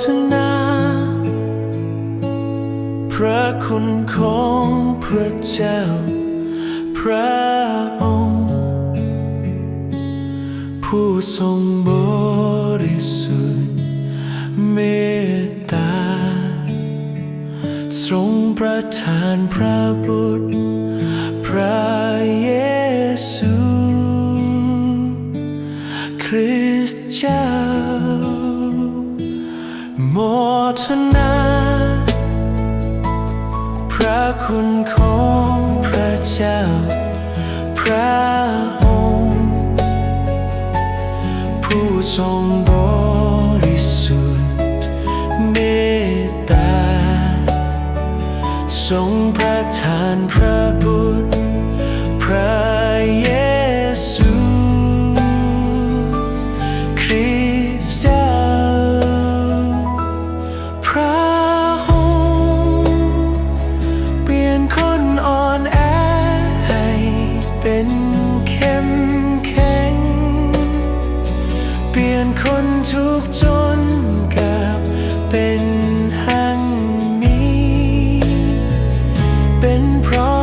ทนา พระคุณของพระเจ้า พระองค์ ผู้ทรงบริสุทธิ์เมตตา ทรงประทานพระบุตร พระเยซู คริสต์เจ้า โมทนา พระคุณของพระเจ้า พระองค์ ผู้ทรงบริสุทธิ์เมตตา ทรงประทานพระบุตรพระ เปลี่ยนคนทุกจนกับเป็นหังมี เป็นเพราะ